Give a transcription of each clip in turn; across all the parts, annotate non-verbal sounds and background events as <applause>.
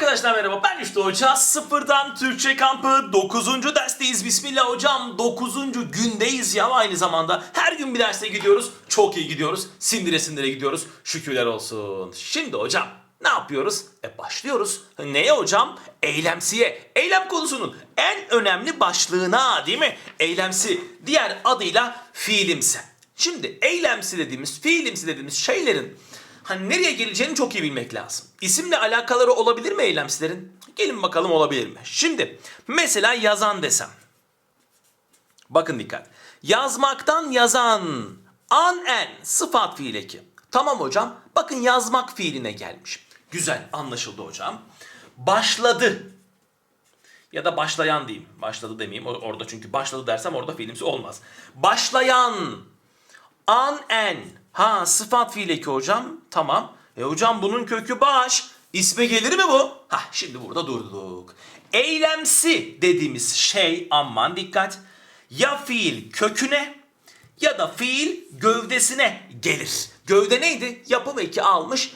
Arkadaşlar merhaba ben Üstü Hoca. Sıfırdan Türkçe kampı 9. dersteyiz. Bismillah hocam 9. gündeyiz ya aynı zamanda. Her gün bir derste gidiyoruz. Çok iyi gidiyoruz. Sindire sindire gidiyoruz. Şükürler olsun. Şimdi hocam ne yapıyoruz? E başlıyoruz. Neye hocam? Eylemsiye. Eylem konusunun en önemli başlığına değil mi? Eylemsi. Diğer adıyla fiilimsi. Şimdi eylemsi dediğimiz, fiilimsi dediğimiz şeylerin hani nereye geleceğini çok iyi bilmek lazım. İsimle alakaları olabilir mi eylemsilerin? Gelin bakalım olabilir mi? Şimdi mesela yazan desem. Bakın dikkat. Yazmaktan yazan. An en sıfat fiil eki. Tamam hocam. Bakın yazmak fiiline gelmiş. Güzel anlaşıldı hocam. Başladı. Ya da başlayan diyeyim. Başladı demeyeyim orada çünkü başladı dersem orada fiilimsi olmaz. Başlayan. An en. Ha sıfat fiil eki hocam. Tamam. E hocam bunun kökü baş. İsme gelir mi bu? Ha şimdi burada durduk. Eylemsi dediğimiz şey aman dikkat. Ya fiil köküne ya da fiil gövdesine gelir. Gövde neydi? Yapım eki almış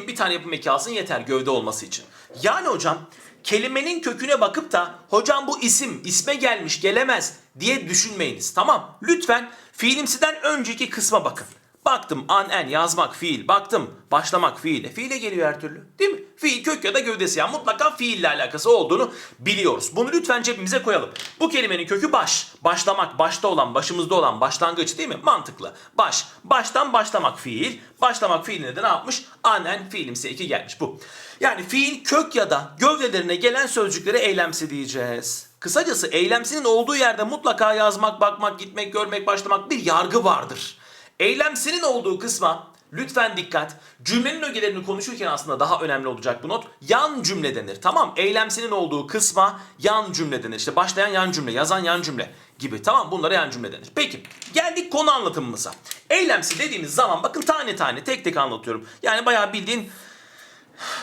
mi? Bir tane yapım eki alsın yeter gövde olması için. Yani hocam kelimenin köküne bakıp da hocam bu isim isme gelmiş gelemez diye düşünmeyiniz. Tamam lütfen fiilimsiden önceki kısma bakın. Baktım an en yazmak fiil. Baktım başlamak fiile. Fiile geliyor her türlü. Değil mi? Fiil kök ya da gövdesi. Yani mutlaka fiille alakası olduğunu biliyoruz. Bunu lütfen cebimize koyalım. Bu kelimenin kökü baş. Başlamak, başta olan, başımızda olan, başlangıç değil mi? Mantıklı. Baş. Baştan başlamak fiil. Başlamak fiiline de ne yapmış? Anen fiilimsi iki gelmiş bu. Yani fiil kök ya da gövdelerine gelen sözcüklere eylemsi diyeceğiz. Kısacası eylemsinin olduğu yerde mutlaka yazmak, bakmak, gitmek, görmek, başlamak bir yargı vardır. Eylemsinin olduğu kısma lütfen dikkat. Cümlenin ögelerini konuşurken aslında daha önemli olacak bu not. Yan cümle denir. Tamam eylemsinin olduğu kısma yan cümle denir. İşte başlayan yan cümle, yazan yan cümle gibi. Tamam bunlara yan cümle denir. Peki geldik konu anlatımımıza. Eylemsi dediğimiz zaman bakın tane tane tek tek anlatıyorum. Yani bayağı bildiğin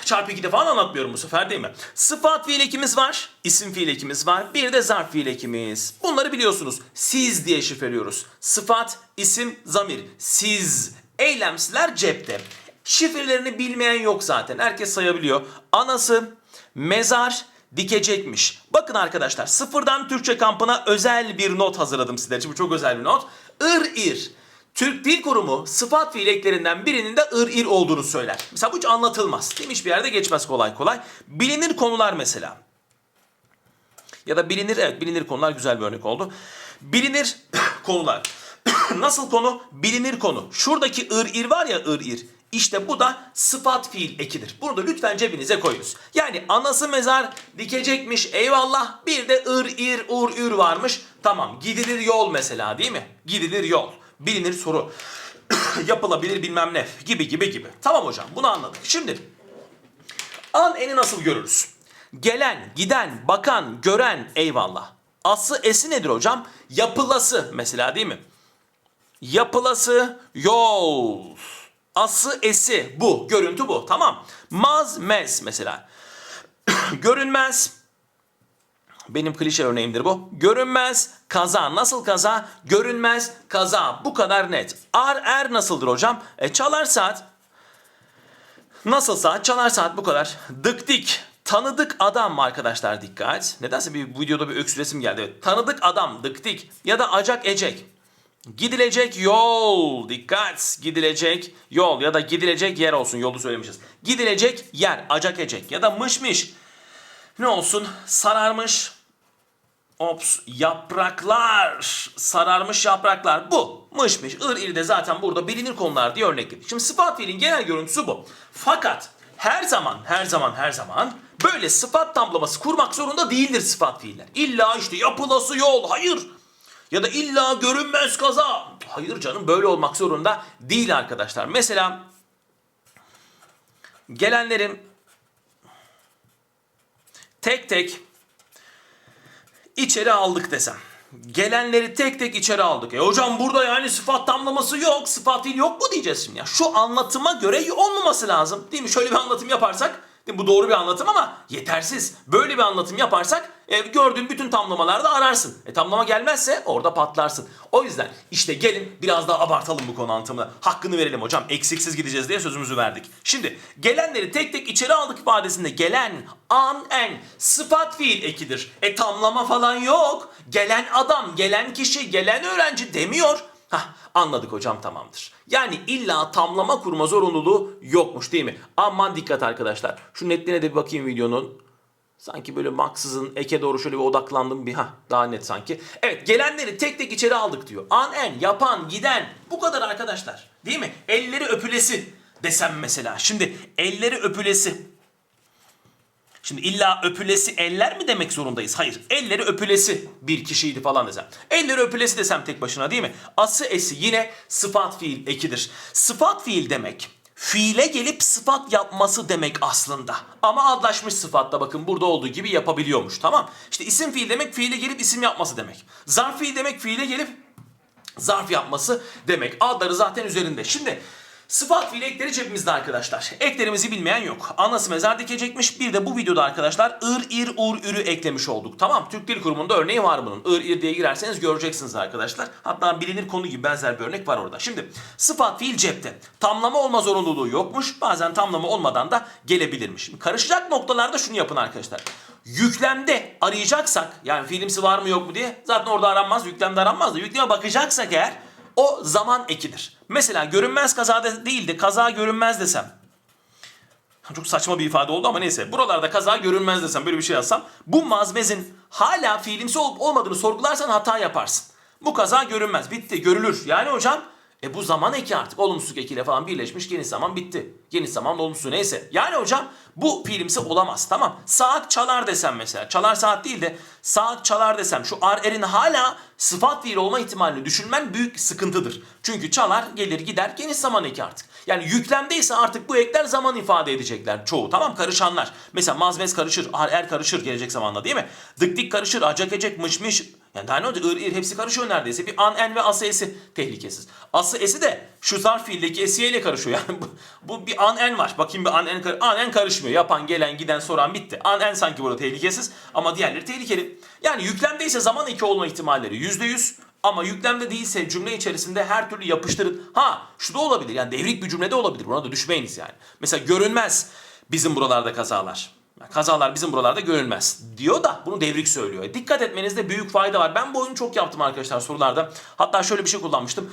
çarpı 2'de falan anlatmıyorum bu sefer değil mi? Sıfat fiil ekimiz var, isim fiil ekimiz var, bir de zarf fiil ekimiz. Bunları biliyorsunuz. Siz diye şifreliyoruz. Sıfat, isim, zamir. Siz. Eylemsiler cepte. Şifrelerini bilmeyen yok zaten. Herkes sayabiliyor. Anası, mezar, dikecekmiş. Bakın arkadaşlar sıfırdan Türkçe kampına özel bir not hazırladım sizler için. Bu çok özel bir not. Ir ir. Türk Dil Kurumu sıfat fiil eklerinden birinin de ır ir olduğunu söyler. Mesela bu hiç anlatılmaz. Değil mi? Hiçbir yerde geçmez kolay kolay. Bilinir konular mesela. Ya da bilinir, evet bilinir konular güzel bir örnek oldu. Bilinir <coughs> konular. <coughs> Nasıl konu? Bilinir konu. Şuradaki ır ir var ya ır ir. İşte bu da sıfat fiil ekidir. Bunu da lütfen cebinize koyunuz. Yani anası mezar dikecekmiş eyvallah. Bir de ır ir ur ür varmış. Tamam gidilir yol mesela değil mi? Gidilir yol. Bilinir soru. <coughs> Yapılabilir bilmem ne gibi gibi gibi. Tamam hocam bunu anladık. Şimdi An eni nasıl görürüz? Gelen, giden, bakan, gören eyvallah. Ası esi nedir hocam? Yapılası mesela değil mi? Yapılası yol. Ası esi bu. Görüntü bu. Tamam. Maz mez mesela. <coughs> Görünmez. Benim klişe örneğimdir bu. Görünmez kaza. Nasıl kaza? Görünmez kaza. Bu kadar net. Ar er nasıldır hocam? E çalar saat. Nasıl saat? Çalar saat bu kadar. Dık dik. Tanıdık adam arkadaşlar dikkat. Nedense bir videoda bir öksüresim geldi. Evet. Tanıdık adam dık dik. Ya da acak ecek. Gidilecek yol. Dikkat. Gidilecek yol ya da gidilecek yer olsun. Yolu söylemişiz. Gidilecek yer. Acak ecek. Ya da mış mış. Ne olsun? Sararmış. Ops yapraklar. Sararmış yapraklar. Bu. Mış mış. Ir ir de zaten burada bilinir konular diye örnekledik. Şimdi sıfat fiilin genel görüntüsü bu. Fakat her zaman her zaman her zaman böyle sıfat tamlaması kurmak zorunda değildir sıfat fiiller. İlla işte yapılası yol. Hayır. Ya da illa görünmez kaza. Hayır canım böyle olmak zorunda değil arkadaşlar. Mesela gelenlerin tek tek içeri aldık desem. Gelenleri tek tek içeri aldık. E hocam burada yani sıfat tamlaması yok, sıfat değil yok mu diyeceğiz şimdi ya. Şu anlatıma göre olmaması lazım. Değil mi? Şöyle bir anlatım yaparsak, değil mi? bu doğru bir anlatım ama yetersiz. Böyle bir anlatım yaparsak E, gördüğün bütün tamlamalarda ararsın. E tamlama gelmezse orada patlarsın. O yüzden işte gelin biraz daha abartalım bu konu anlatımını. Hakkını verelim hocam. Eksiksiz gideceğiz diye sözümüzü verdik. Şimdi gelenleri tek tek içeri aldık ifadesinde gelen, an, en, sıfat fiil ekidir. E tamlama falan yok. Gelen adam, gelen kişi, gelen öğrenci demiyor. Hah anladık hocam tamamdır. Yani illa tamlama kurma zorunluluğu yokmuş değil mi? Aman dikkat arkadaşlar. Şu netliğine de bir bakayım videonun. Sanki böyle maksızın eke doğru şöyle bir odaklandım bir ha daha net sanki. Evet gelenleri tek tek içeri aldık diyor. An en yapan giden bu kadar arkadaşlar. Değil mi? Elleri öpülesi desem mesela. Şimdi elleri öpülesi. Şimdi illa öpülesi eller mi demek zorundayız? Hayır. Elleri öpülesi bir kişiydi falan desem. Elleri öpülesi desem tek başına değil mi? Ası esi yine sıfat fiil ekidir. Sıfat fiil demek fiile gelip sıfat yapması demek aslında. Ama adlaşmış sıfatla bakın burada olduğu gibi yapabiliyormuş tamam. İşte isim fiil demek fiile gelip isim yapması demek. Zarf fiil demek fiile gelip zarf yapması demek. Adları zaten üzerinde. Şimdi sıfat fiil ekleri cebimizde arkadaşlar. Eklerimizi bilmeyen yok. Anası mezar dikecekmiş. Bir de bu videoda arkadaşlar ır, ir, ur, ürü eklemiş olduk. Tamam. Türk Dil Kurumu'nda örneği var bunun. Ir, ir diye girerseniz göreceksiniz arkadaşlar. Hatta bilinir konu gibi benzer bir örnek var orada. Şimdi sıfat fiil cepte. Tamlama olma zorunluluğu yokmuş. Bazen tamlama olmadan da gelebilirmiş. Şimdi karışacak noktalarda şunu yapın arkadaşlar. Yüklemde arayacaksak yani fiilimsi var mı yok mu diye zaten orada aranmaz yüklemde aranmaz da yükleme bakacaksak eğer o zaman ekidir. Mesela görünmez kazada değil de kaza görünmez desem. Çok saçma bir ifade oldu ama neyse. Buralarda kaza görünmez desem böyle bir şey yazsam. Bu mazmezin hala fiilimsi olup olmadığını sorgularsan hata yaparsın. Bu kaza görünmez. Bitti. Görülür. Yani hocam e bu zaman eki artık. Olumsuzluk ekiyle falan birleşmiş. Geniş zaman bitti. Geniş zaman olumsuz neyse. Yani hocam bu fiilimsi olamaz. Tamam. Saat çalar desem mesela. Çalar saat değil de saat çalar desem. Şu ar hala sıfat fiil olma ihtimalini düşünmen büyük sıkıntıdır. Çünkü çalar gelir gider geniş zaman eki artık. Yani yüklemdeyse artık bu ekler zaman ifade edecekler çoğu. Tamam karışanlar. Mesela mazmez karışır, ar karışır gelecek zamanda değil mi? Dık karışır, acak ecek, mış mış. Yani daha ne olacak? Ir, ir hepsi karışıyor neredeyse. Bir an, en ve ası esi tehlikesiz. Ası esi de şu zarf fiildeki esiye ile karışıyor. <laughs> Yani bu, bu bir an en var. Bakayım bir an en, an en karışmıyor. Yapan, gelen, giden, soran bitti. An en sanki burada tehlikesiz ama diğerleri tehlikeli. Yani yüklemdeyse zaman eki olma ihtimalleri yüzde yüz. Ama yüklemde değilse cümle içerisinde her türlü yapıştırın. Ha şu da olabilir yani devrik bir cümlede olabilir. Buna da düşmeyiniz yani. Mesela görünmez bizim buralarda kazalar. Kazalar bizim buralarda görülmez diyor da bunu devrik söylüyor. E, Dikkat etmenizde büyük fayda var. Ben bu oyunu çok yaptım arkadaşlar sorularda. Hatta şöyle bir şey kullanmıştım.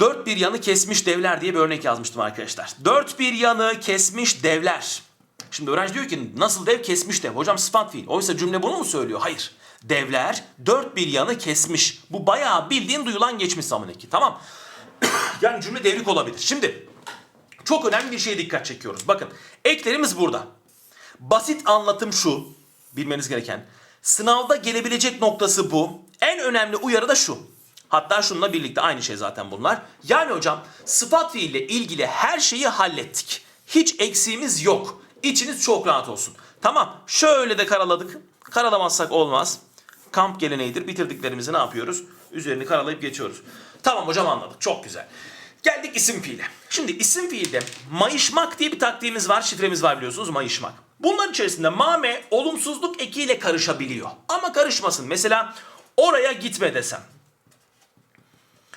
Dört bir yanı kesmiş devler diye bir örnek yazmıştım arkadaşlar. Dört bir yanı kesmiş devler. Şimdi öğrenci diyor ki nasıl dev kesmiş dev? Hocam sıfat fiil. Oysa cümle bunu mu söylüyor? Hayır. Devler dört bir yanı kesmiş. Bu bayağı bildiğin duyulan geçmiş zaman eki. Tamam. <coughs> yani cümle devrik olabilir. Şimdi çok önemli bir şeye dikkat çekiyoruz. Bakın eklerimiz burada. Basit anlatım şu. Bilmeniz gereken. Sınavda gelebilecek noktası bu. En önemli uyarı da şu. Hatta şununla birlikte aynı şey zaten bunlar. Yani hocam sıfat fiille ilgili her şeyi hallettik. Hiç eksiğimiz yok. İçiniz çok rahat olsun. Tamam şöyle de karaladık. Karalamazsak olmaz. Kamp geleneğidir. Bitirdiklerimizi ne yapıyoruz? Üzerini karalayıp geçiyoruz. Tamam hocam anladık. Çok güzel. Geldik isim fiile. Şimdi isim fiilde mayışmak diye bir taktiğimiz var. Şifremiz var biliyorsunuz mayışmak. Bunların içerisinde mame olumsuzluk ekiyle karışabiliyor. Ama karışmasın. Mesela oraya gitme desem.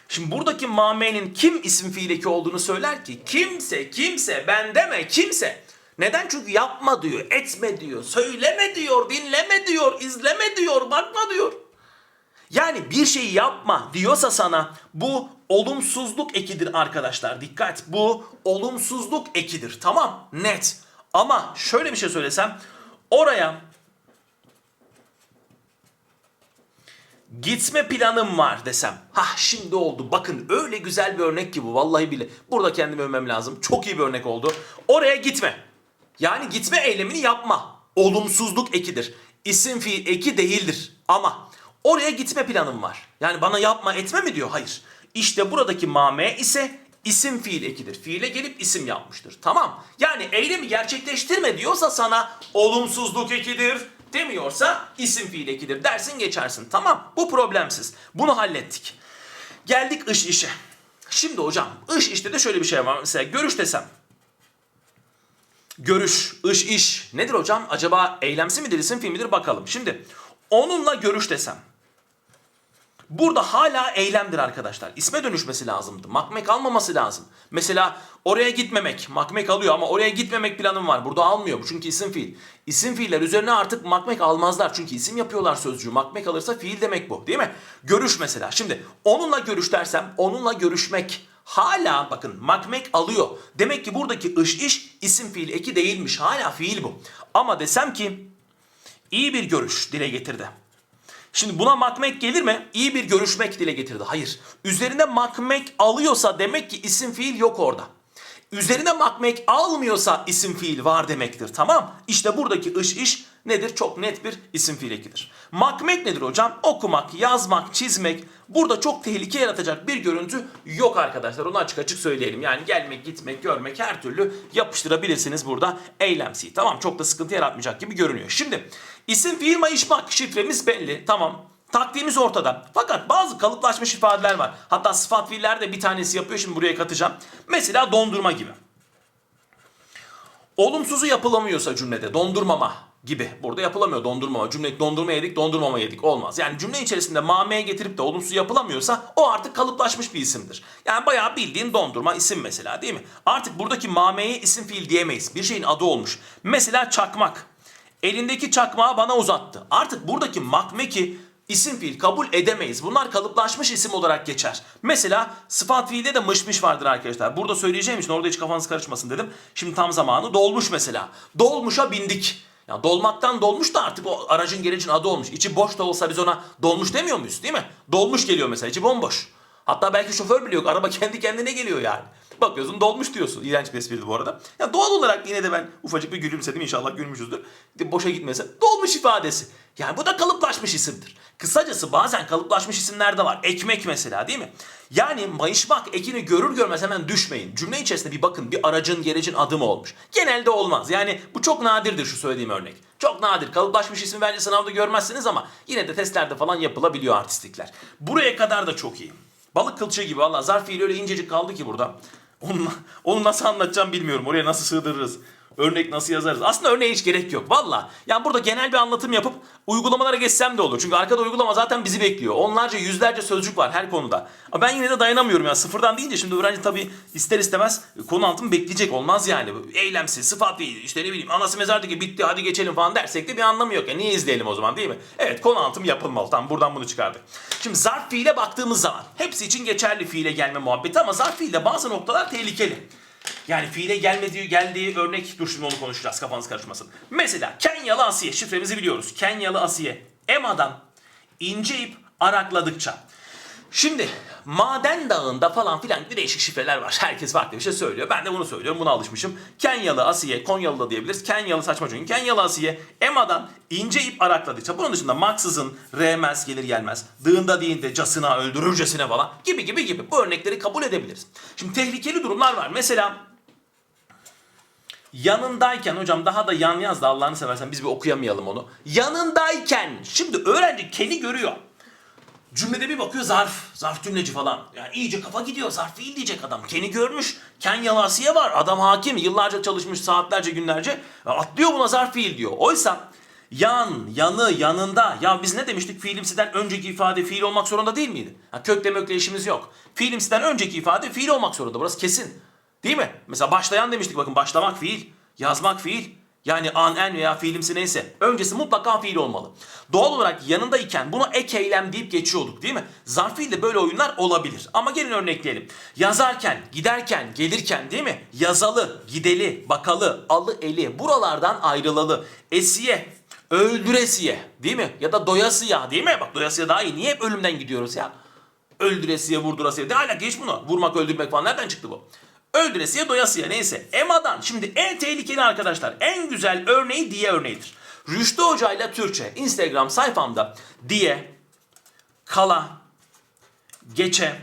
Şimdi buradaki mamenin kim isim fiil eki olduğunu söyler ki kimse kimse ben deme kimse. Neden? Çünkü yapma diyor, etme diyor, söyleme diyor, dinleme diyor, izleme diyor, bakma diyor. Yani bir şeyi yapma diyorsa sana bu olumsuzluk ekidir arkadaşlar. Dikkat bu olumsuzluk ekidir. Tamam net. Ama şöyle bir şey söylesem oraya gitme planım var desem. Ha şimdi oldu. Bakın öyle güzel bir örnek ki bu. Vallahi bile. Burada kendimi övmem lazım. Çok iyi bir örnek oldu. Oraya gitme. Yani gitme eylemini yapma. Olumsuzluk ekidir. İsim fiil eki değildir. Ama oraya gitme planım var. Yani bana yapma etme mi diyor? Hayır. İşte buradaki mame ise isim fiil ekidir. Fiile gelip isim yapmıştır. Tamam. Yani eylemi gerçekleştirme diyorsa sana olumsuzluk ekidir demiyorsa isim fiil ekidir dersin geçersin. Tamam. Bu problemsiz. Bunu hallettik. Geldik iş işe. Şimdi hocam iş işte de şöyle bir şey var. Mesela görüş desem. Görüş, iş, iş. Nedir hocam? Acaba eylemsi midir, isim fiil midir bakalım. Şimdi onunla görüş desem. Burada hala eylemdir arkadaşlar. İsme dönüşmesi lazımdı. Makmek almaması lazım. Mesela oraya gitmemek. Makmek alıyor ama oraya gitmemek planım var. Burada almıyor. Bu çünkü isim fiil. İsim fiiller üzerine artık makmek almazlar. Çünkü isim yapıyorlar sözcüğü. Makmek alırsa fiil demek bu. Değil mi? Görüş mesela. Şimdi onunla görüş dersem onunla görüşmek hala bakın makmek alıyor. Demek ki buradaki ış iş isim fiil eki değilmiş. Hala fiil bu. Ama desem ki iyi bir görüş dile getirdi. Şimdi buna makmek gelir mi? İyi bir görüşmek dile getirdi. Hayır. Üzerine makmek alıyorsa demek ki isim fiil yok orada. Üzerine makmek almıyorsa isim fiil var demektir. Tamam? İşte buradaki ış iş nedir? Çok net bir isim fiil ekidir. Makmek nedir hocam? Okumak, yazmak, çizmek. Burada çok tehlike yaratacak bir görüntü yok arkadaşlar. Onu açık açık söyleyelim. Yani gelmek, gitmek, görmek her türlü yapıştırabilirsiniz burada eylemsi. Tamam çok da sıkıntı yaratmayacak gibi görünüyor. Şimdi isim fiil mayışmak şifremiz belli. Tamam. Taktiğimiz ortada. Fakat bazı kalıplaşmış ifadeler var. Hatta sıfat fiiller de bir tanesi yapıyor. Şimdi buraya katacağım. Mesela dondurma gibi. Olumsuzu yapılamıyorsa cümlede dondurmama gibi. Burada yapılamıyor dondurmama. Cümle dondurma yedik, dondurmama yedik. Olmaz. Yani cümle içerisinde mameye getirip de olumsuz yapılamıyorsa o artık kalıplaşmış bir isimdir. Yani bayağı bildiğin dondurma isim mesela değil mi? Artık buradaki mameye isim fiil diyemeyiz. Bir şeyin adı olmuş. Mesela çakmak. Elindeki çakmağı bana uzattı. Artık buradaki makmeki isim fiil kabul edemeyiz. Bunlar kalıplaşmış isim olarak geçer. Mesela sıfat fiilde de mışmış vardır arkadaşlar. Burada söyleyeceğim için orada hiç kafanız karışmasın dedim. Şimdi tam zamanı dolmuş mesela. Dolmuşa bindik. Ya dolmaktan dolmuş da artık o aracın gericin adı olmuş. İçi boş da olsa biz ona dolmuş demiyor muyuz değil mi? Dolmuş geliyor mesela içi bomboş. Hatta belki şoför bile yok. Araba kendi kendine geliyor yani. Bakıyorsun dolmuş diyorsun. İğrenç bir espriydi bu arada. Ya doğal olarak yine de ben ufacık bir gülümsedim. İnşallah gülmüşüzdür. Boşa gitmesin. Dolmuş ifadesi. Yani bu da kalıplaşmış isimdir. Kısacası bazen kalıplaşmış isimler de var. Ekmek mesela değil mi? Yani mayışmak ekini görür görmez hemen düşmeyin. Cümle içerisinde bir bakın bir aracın gerecin adı olmuş. Genelde olmaz. Yani bu çok nadirdir şu söylediğim örnek. Çok nadir. Kalıplaşmış ismi bence sınavda görmezsiniz ama yine de testlerde falan yapılabiliyor artistlikler. Buraya kadar da çok iyi. Balık kılçığı gibi valla zarf fiili öyle incecik kaldı ki burada. Onu, onu nasıl anlatacağım bilmiyorum. Oraya nasıl sığdırırız? Örnek nasıl yazarız? Aslında örneğe hiç gerek yok. Valla. Yani burada genel bir anlatım yapıp uygulamalara geçsem de olur. Çünkü arkada uygulama zaten bizi bekliyor. Onlarca yüzlerce sözcük var her konuda. Ama ben yine de dayanamıyorum ya. Sıfırdan deyince şimdi öğrenci tabii ister istemez konu altını bekleyecek. Olmaz yani. Eylemsiz, sıfat değil. İşte ne bileyim anası mezardaki bitti hadi geçelim falan dersek de bir anlamı yok. Ya niye izleyelim o zaman değil mi? Evet konu altım yapılmalı. Tamam buradan bunu çıkardık. Şimdi zarf fiile baktığımız zaman hepsi için geçerli fiile gelme muhabbeti ama zarf fiilde bazı noktalar tehlikeli. Yani fiile gelmediği geldiği örnek dur onu konuşacağız kafanız karışmasın. Mesela Kenyalı Asiye şifremizi biliyoruz. Kenyalı Asiye Ema'dan ince ip arakladıkça. Şimdi maden dağında falan filan bir değişik şifreler var. Herkes farklı bir şey söylüyor. Ben de bunu söylüyorum. Buna alışmışım. Kenyalı Asiye, Konyalı da diyebiliriz. Kenyalı saçma çünkü. Kenyalı Asiye Ema'dan ince ip arakladıkça. Bunun dışında maksızın remez gelir gelmez. Dığında deyince casına öldürürcesine falan gibi gibi gibi. Bu örnekleri kabul edebiliriz. Şimdi tehlikeli durumlar var. Mesela yanındayken hocam daha da yan yaz da Allah'ını seversen biz bir okuyamayalım onu. Yanındayken şimdi öğrenci keni görüyor. Cümlede bir bakıyor zarf, zarf cümleci falan. Yani iyice kafa gidiyor, zarf fiil diyecek adam. Keni görmüş, ken yalasiye var. Adam hakim, yıllarca çalışmış, saatlerce, günlerce. Atlıyor buna zarf fiil diyor. Oysa yan, yanı, yanında. Ya biz ne demiştik? Fiilimsiden önceki ifade fiil olmak zorunda değil miydi? Ha, kökle mökle işimiz yok. Fiilimsiden önceki ifade fiil olmak zorunda. Burası kesin. Değil mi? Mesela başlayan demiştik bakın başlamak fiil, yazmak fiil. Yani an, en veya fiilimsi neyse. Öncesi mutlaka fiil olmalı. Doğal olarak yanındayken buna ek eylem deyip geçiyorduk değil mi? Zarf fiilde böyle oyunlar olabilir. Ama gelin örnekleyelim. Yazarken, giderken, gelirken değil mi? Yazalı, gideli, bakalı, alı, eli buralardan ayrılalı. Esiye, öldüresiye değil mi? Ya da doyasıya değil mi? Bak doyasıya daha iyi. Niye hep ölümden gidiyoruz ya? Öldüresiye, vurdurasiye. Ne alaka hiç bunu? Vurmak, öldürmek falan nereden çıktı bu? Öldüresiye doyasıya neyse. Ema'dan şimdi en tehlikeli arkadaşlar en güzel örneği diye örneğidir. Rüştü Hoca ile Türkçe Instagram sayfamda diye, kala, geçe,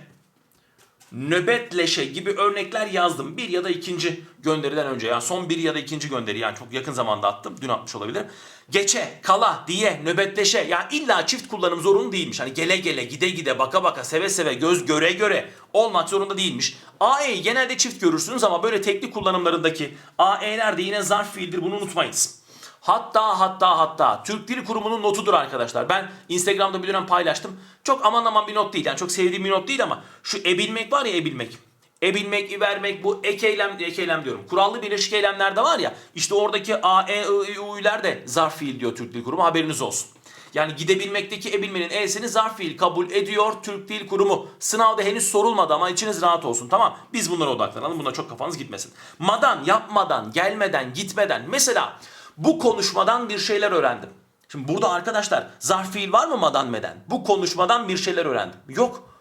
nöbetleşe gibi örnekler yazdım. Bir ya da ikinci gönderiden önce. Yani son bir ya da ikinci gönderi yani çok yakın zamanda attım. Dün atmış olabilir. Geçe, kala, diye, nöbetleşe. Yani illa çift kullanım zorunlu değilmiş. Hani gele gele, gide gide, baka baka, seve seve, göz göre göre olmak zorunda değilmiş. AE'yi genelde çift görürsünüz ama böyle tekli kullanımlarındaki AE'ler de yine zarf fiildir bunu unutmayınız. Hatta hatta hatta Türk Dil Kurumu'nun notudur arkadaşlar. Ben Instagram'da bir dönem paylaştım. Çok aman aman bir not değil. Yani çok sevdiğim bir not değil ama şu ebilmek var ya ebilmek. Ebilmek, vermek bu ek eylem, ek eylem diyorum. Kurallı birleşik eylemlerde var ya işte oradaki a, e, i, i, u'ler de zarf fiil diyor Türk Dil Kurumu haberiniz olsun. Yani gidebilmekteki ebilmenin e'sini zarf fiil kabul ediyor Türk Dil Kurumu. Sınavda henüz sorulmadı ama içiniz rahat olsun tamam. Biz bunlara odaklanalım. Buna çok kafanız gitmesin. Madan, yapmadan, gelmeden, gitmeden. Mesela bu konuşmadan bir şeyler öğrendim. Şimdi burada arkadaşlar zarf fiil var mı madan meden? Bu konuşmadan bir şeyler öğrendim. Yok.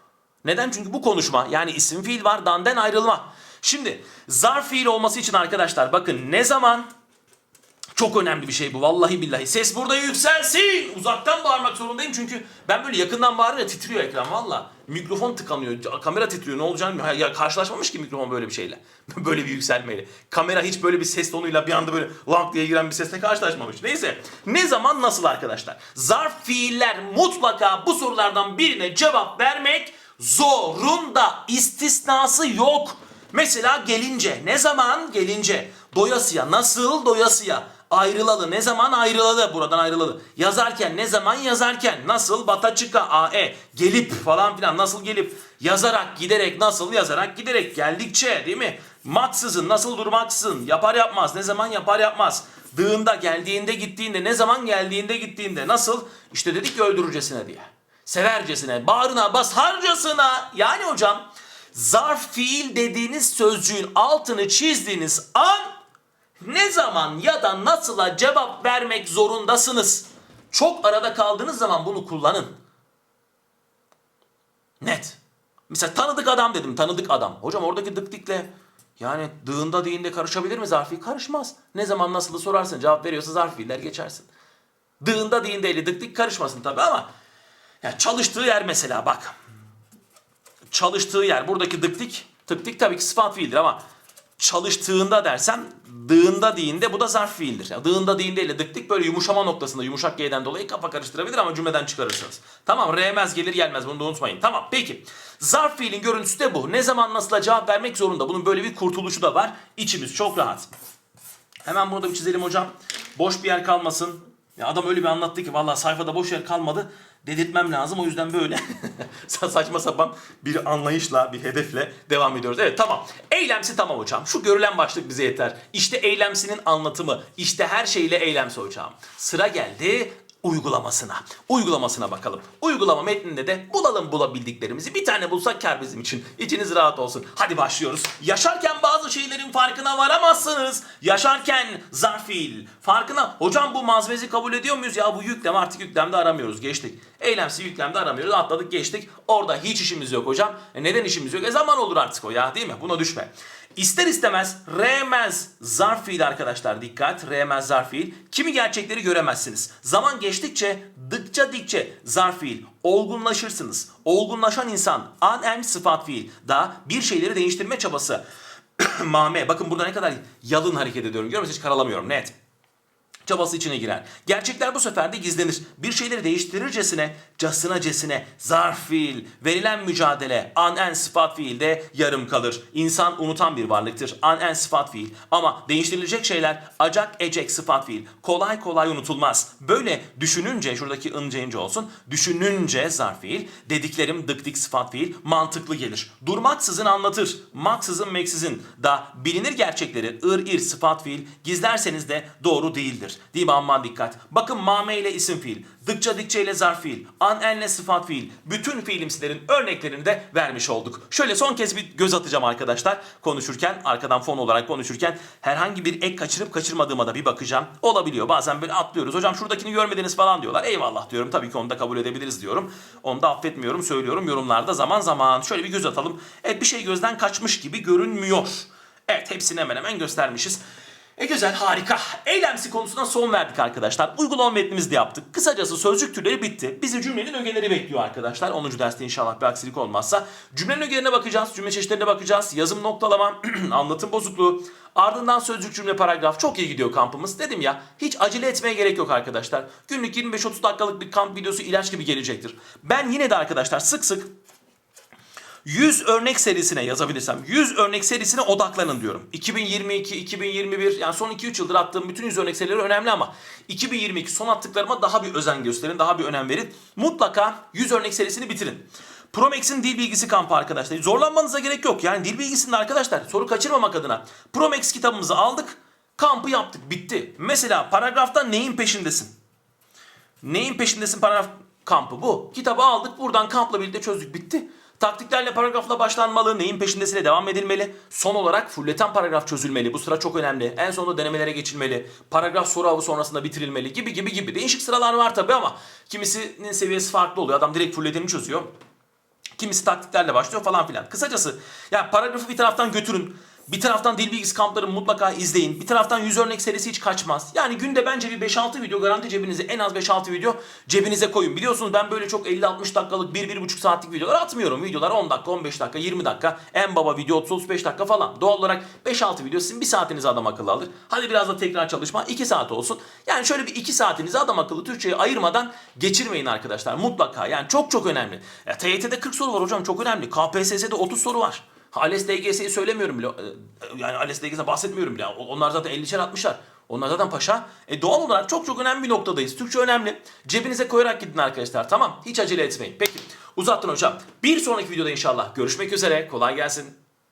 Neden? Çünkü bu konuşma yani isim fiil var danden ayrılma. Şimdi zarf fiil olması için arkadaşlar bakın ne zaman çok önemli bir şey bu vallahi billahi. Ses burada yükselsin. Uzaktan bağırmak zorundayım çünkü ben böyle yakından bağırınca titriyor ekran valla. Mikrofon tıkanıyor, kamera titriyor. Ne olacağını bilmiyorum. Ya karşılaşmamış ki mikrofon böyle bir şeyle. <laughs> böyle bir yükselmeyle. Kamera hiç böyle bir ses tonuyla bir anda böyle lank diye giren bir sesle karşılaşmamış. Neyse. Ne zaman nasıl arkadaşlar? Zarf fiiller mutlaka bu sorulardan birine cevap vermek zorunda. İstisnası yok. Mesela gelince. Ne zaman? Gelince. Doyasıya. Nasıl? Doyasıya. Ayrılalı. Ne zaman ayrılalı? Buradan ayrılalı. Yazarken. Ne zaman yazarken? Nasıl? Bata çıka. A-E. Gelip falan filan. Nasıl gelip? Yazarak, giderek. Nasıl? Yazarak, giderek. Geldikçe. Değil mi? Maksızın. Nasıl durmaksızın? Yapar yapmaz. Ne zaman yapar yapmaz. Dığında, geldiğinde, gittiğinde. Ne zaman geldiğinde, gittiğinde. Nasıl? İşte dedik ki öldürürcesine diye. Severcesine, bağrına basarcasına. Yani hocam zarf fiil dediğiniz sözcüğün altını çizdiğiniz an ne zaman ya da nasıla cevap vermek zorundasınız. Çok arada kaldığınız zaman bunu kullanın. Net. Mesela tanıdık adam dedim, tanıdık adam. Hocam oradaki dık dikle yani dığında değinde karışabilir mi zarf fiil? Karışmaz. Ne zaman nasılı sorarsın cevap veriyorsa zarf fiiller geçersin. Dığında değindeyle dık dik karışmasın tabii ama ya çalıştığı yer mesela bak. Çalıştığı yer buradaki dık dik tık dik tabii ki sıfat fiildir ama çalıştığında dersem dığında değinde bu da zarf fiildir. Ya dığında değinde ile dık dik böyle yumuşama noktasında yumuşak G'den dolayı kafa karıştırabilir ama cümleden çıkarırsınız. Tamam R'mez gelir gelmez bunu da unutmayın. Tamam peki. Zarf fiilin görüntüsü de bu. Ne zaman nasıl cevap vermek zorunda. Bunun böyle bir kurtuluşu da var. İçimiz çok rahat. Hemen burada bir çizelim hocam. Boş bir yer kalmasın. Ya adam öyle bir anlattı ki vallahi sayfada boş yer kalmadı. Dedirtmem lazım o yüzden böyle <laughs> Sa- saçma sapan bir anlayışla, bir hedefle devam ediyoruz. Evet tamam. Eylemsi tamam hocam. Şu görülen başlık bize yeter. İşte eylemsinin anlatımı. İşte her şeyle eylemsi hocam. Sıra geldi uygulamasına. Uygulamasına bakalım. Uygulama metninde de bulalım bulabildiklerimizi. Bir tane bulsak kar bizim için. İçiniz rahat olsun. Hadi başlıyoruz. Yaşarken bazı şeylerin farkına varamazsınız. Yaşarken zarf fiil. Farkına. Hocam bu mazvezi kabul ediyor muyuz? Ya bu yüklem artık yüklemde aramıyoruz. Geçtik. Eylemsi yüklemde aramıyoruz. Atladık geçtik. Orada hiç işimiz yok hocam. E neden işimiz yok? E zaman olur artık o ya değil mi? Buna düşme. İster istemez remez zarf fiil arkadaşlar dikkat. Remez zarf fiil. Kimi gerçekleri göremezsiniz. Zaman geçtikçe dıkça dikçe zarf fiil olgunlaşırsınız. Olgunlaşan insan an en sıfat fiil da bir şeyleri değiştirme çabası. <coughs> Mame bakın burada ne kadar yalın hareket ediyorum. Görüyor musunuz? Hiç karalamıyorum net çabası içine girer. Gerçekler bu sefer de gizlenir. Bir şeyleri değiştirircesine, casına cesine, zarf fiil, verilen mücadele, an en sıfat fiil de yarım kalır. İnsan unutan bir varlıktır. An en sıfat fiil. Ama değiştirilecek şeyler acak ecek sıfat fiil. Kolay kolay unutulmaz. Böyle düşününce, şuradaki ınca ince olsun, düşününce zarf fiil, dediklerim dık dik sıfat fiil mantıklı gelir. Durmaksızın anlatır. Maksızın meksizin da bilinir gerçekleri ır ir sıfat fiil gizlerseniz de doğru değildir. Mi aman dikkat. Bakın mame ile isim fiil, dıkça dikçe ile zarf fiil, an enle sıfat fiil. Bütün fiilimsilerin örneklerini de vermiş olduk. Şöyle son kez bir göz atacağım arkadaşlar. Konuşurken, arkadan fon olarak konuşurken herhangi bir ek kaçırıp kaçırmadığıma da bir bakacağım. Olabiliyor. Bazen böyle atlıyoruz. Hocam şuradakini görmediniz falan diyorlar. Eyvallah diyorum. Tabii ki onu da kabul edebiliriz diyorum. Onu da affetmiyorum. Söylüyorum yorumlarda zaman zaman. Şöyle bir göz atalım. Evet bir şey gözden kaçmış gibi görünmüyor. Evet hepsini hemen hemen göstermişiz. E güzel harika. Eylemsi konusuna son verdik arkadaşlar. Uygulama metnimizi de yaptık. Kısacası sözcük türleri bitti. Bizi cümlenin ögeleri bekliyor arkadaşlar. 10. derste inşallah bir aksilik olmazsa. Cümlenin ögelerine bakacağız. Cümle çeşitlerine bakacağız. Yazım noktalama, <clears throat> anlatım bozukluğu. Ardından sözcük cümle paragraf. Çok iyi gidiyor kampımız. Dedim ya hiç acele etmeye gerek yok arkadaşlar. Günlük 25-30 dakikalık bir kamp videosu ilaç gibi gelecektir. Ben yine de arkadaşlar sık sık 100 örnek serisine yazabilirsem 100 örnek serisine odaklanın diyorum. 2022, 2021 yani son 2-3 yıldır attığım bütün 100 örnek serileri önemli ama 2022 son attıklarıma daha bir özen gösterin, daha bir önem verin. Mutlaka 100 örnek serisini bitirin. Pro Max'in dil bilgisi kampı arkadaşlar. Zorlanmanıza gerek yok. Yani dil bilgisinde arkadaşlar soru kaçırmamak adına Pro Max kitabımızı aldık. Kampı yaptık. Bitti. Mesela paragrafta neyin peşindesin? Neyin peşindesin paragraf kampı bu. Kitabı aldık buradan kampla birlikte çözdük bitti. Taktiklerle paragrafla başlanmalı, neyin peşindesine devam edilmeli. Son olarak fulleten paragraf çözülmeli. Bu sıra çok önemli. En sonunda denemelere geçilmeli. Paragraf soru avı sonrasında bitirilmeli gibi gibi gibi. Değişik sıralar var tabii ama kimisinin seviyesi farklı oluyor. Adam direkt fulleteni çözüyor. Kimisi taktiklerle başlıyor falan filan. Kısacası ya paragrafı bir taraftan götürün. Bir taraftan dil bilgisi kamplarını mutlaka izleyin. Bir taraftan 100 örnek serisi hiç kaçmaz. Yani günde bence bir 5-6 video garanti cebinize en az 5-6 video cebinize koyun. Biliyorsunuz ben böyle çok 50-60 dakikalık 1-1,5 saatlik videolar atmıyorum. Videolar 10 dakika, 15 dakika, 20 dakika. En baba video 30-35 dakika falan. Doğal olarak 5-6 video sizin 1 saatinizi adam akıllı alır. Hadi biraz da tekrar çalışma 2 saat olsun. Yani şöyle bir 2 saatinizi adam akıllı Türkçe'ye ayırmadan geçirmeyin arkadaşlar. Mutlaka yani çok çok önemli. Ya TYT'de 40 soru var hocam çok önemli. KPSS'de 30 soru var. ALES DGS'yi söylemiyorum bile. Ee, Yani ALES DGS'den bahsetmiyorum bile. Onlar zaten 50'şer 60'lar. Onlar zaten paşa. E doğal olarak çok çok önemli bir noktadayız. Türkçe önemli. Cebinize koyarak gidin arkadaşlar. Tamam. Hiç acele etmeyin. Peki. Uzattın hocam. Bir sonraki videoda inşallah görüşmek üzere. Kolay gelsin.